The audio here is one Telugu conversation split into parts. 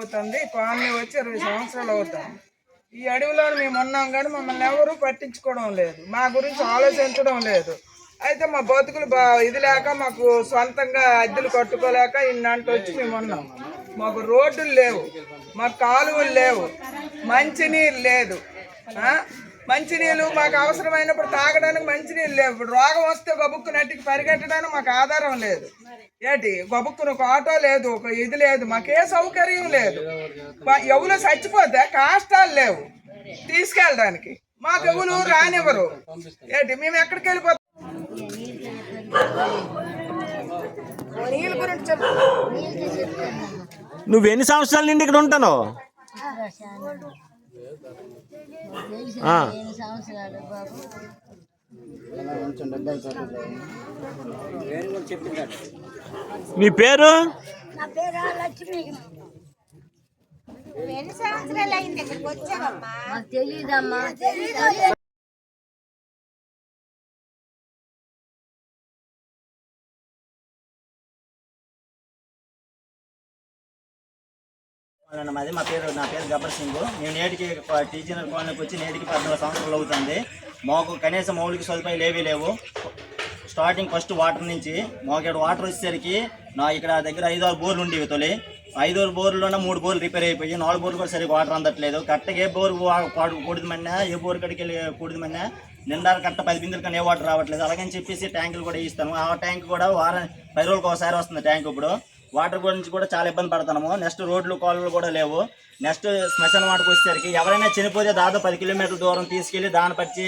అవుతుంది కాలనీ వచ్చి ఇరవై సంవత్సరాలు అవుతుంది. ఈ అడవిలో మేము ఉన్నాం కానీ మమ్మల్ని ఎవరు పట్టించుకోవడం లేదు. మా గురించి ఆలోచించడం లేదు. అయితే మా బతుకులు బా ఇది లేక మాకు సొంతంగా అద్దెలు కట్టుకోలేక ఇన్నంటూ వచ్చి మేము ఉన్నాం. మాకు రోడ్డులు లేవు. మాకు కాలువలు లేవు. మంచినీరు లేదు. మంచినీళ్ళు మాకు అవసరమైనప్పుడు తాగడానికి మంచినీళ్ళు లేవు. ఇప్పుడు రోగం వస్తే గబుక్కు నట్టికి పరిగెట్టడానికి మాకు ఆధారం లేదు. ఏంటి? గబుక్కును ఒక ఆటో లేదు ఒక ఇది లేదు మాకే సౌకర్యం లేదు. ఎవరు చచ్చిపోతే కాష్టాలు లేవు తీసుకెళ్ళడానికి. మాకు ఎవరు రానివ్వరు. ఏంటి? మేము ఎక్కడికి వెళ్ళిపోతాం? నీళ్ళ గురించి చెప్పు నువ్వు ఎన్ని సంవత్సరాల నుండి ఇక్కడ ఉంటాను? ఆ. ఎన్ని సంవత్సరాలు బాబు నీ పేరు? నా పేరు లక్ష్మి. ఎన్ని సంవత్సరాలు అయింది? ఇక్కడికి వచ్చావమ్మా. మాది. మా పేరు నా పేరు గబ్బర్ సింగ్. నేను నేటికి టీచర్ కాలనీకి వచ్చి నేటికి పద్నాలుగు సంవత్సరాలు అవుతుంది. మాకు కనీసం మౌలిక సదుపాయాలు ఏవీ లేవు. స్టార్టింగ్ ఫస్ట్ వాటర్ నుంచి మాకు ఇక్కడ వాటర్ వచ్చేసరికి నా ఇక్కడ దగ్గర ఐదు ఆరు బోర్లు ఉండేవి తొలి. ఐదు ఆరు మూడు బోర్లు రిపేర్ అయిపోయి నాలుగు బోర్లు కూడా సరిగ్గా వాటర్ అందట్లేదు. కరెక్ట్గా ఏ బోర్ కూడదమన్నా ఏ బోర్ కడికి వెళ్ళి కూడదమన్నా నిండా కరెక్ట్ పది బిందులు కానీ ఏ వాటర్ రావట్లేదు. అలాగని చెప్పేసి ట్యాంకులు కూడా ఇస్తాను ఆ ట్యాంక్ కూడా వారం పది రోజులకు ఒకసారి వస్తుంది ట్యాంక్ ఇప్పుడు. వాటర్ గురించి కూడా చాలా ఇబ్బంది పడుతున్నాము నెక్స్ట్ రోడ్లు కాలువలు కూడా లేవు. నెక్స్ట్ శ్మశాన వాటకు వచ్చేసరికి ఎవరైనా చనిపోతే దాదాపు పది కిలోమీటర్ల దూరం తీసుకెళ్ళి దాన్ని పచ్చి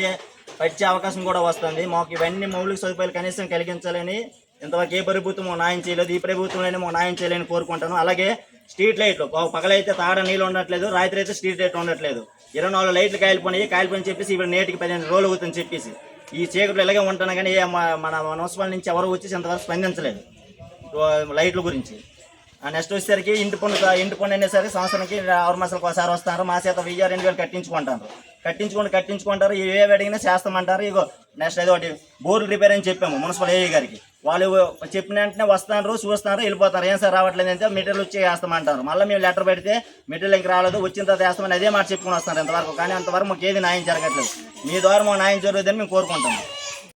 పచ్చే అవకాశం కూడా వస్తుంది. మాకు ఇవన్నీ మౌలిక సదుపాయాలు కనీసం కలిగించాలని ఇంతవరకు ఏ ప్రభుత్వం న్యాయం చేయలేదు. ఈ ప్రభుత్వంలోనే మాకు న్యాయం చేయాలని కోరుకుంటాను. అలాగే స్ట్రీట్ లైట్లు పగలైతే తాగడ నీళ్ళు ఉండట్లేదు రాత్రి అయితే స్ట్రీట్ లైట్ ఉండట్లేదు. ఇరవై నాలుగు లైట్లు కాయలిపోయినాయి కాయలిపోయిన చెప్పేసి ఇప్పుడు నేటికి పదిహేను రోజులు అవుతుందని చెప్పేసి. ఈ చీకట్లు ఇలాగే ఉంటాను కానీ ఏ మన మున్సిపల్ నుంచి ఎవరు వచ్చేసి ఇంతవరకు స్పందించలేదు. లైట్ల గురించి. ఆ నెక్స్ట్ వచ్చేసరికి ఇంటి పన్ను ఇంటి పన్ను అనేసరికి సంవత్సరానికి ఆరు మాసాలకు ఒకసారి వస్తారు. మా చేత వెయ్యి రెండు వేలు కట్టించుకుంటారు. కట్టించుకుంటూ కట్టించుకుంటారు. ఏ అడిగినా చేస్తామంటారు. ఇగో నెక్స్ట్ ఏదో ఒకటి బోర్లు రిపేర్ అని చెప్పాము మున్సిపల్ ఏఈ గారికి. వాళ్ళు చెప్పిన వెంటనే వస్తున్నారు చూస్తున్నారు వెళ్ళిపోతారు. ఏం సార్ రావట్లేదు అంటే మెటీరియల్ వచ్చి వేస్తామంటారు. మళ్ళీ మేము లెటర్ పెడితే మెటీరియల్ ఇంక రాలేదు వచ్చిన తర్వాత వేస్తామని అదే మాట చెప్పుకొని వస్తారు ఇంతవరకు. కానీ అంతవరకు మాకు ఏది న్యాయం జరగట్లేదు. మీ ద్వారా మాకు న్యాయం జరుగుతుందని మేము కోరుకుంటాము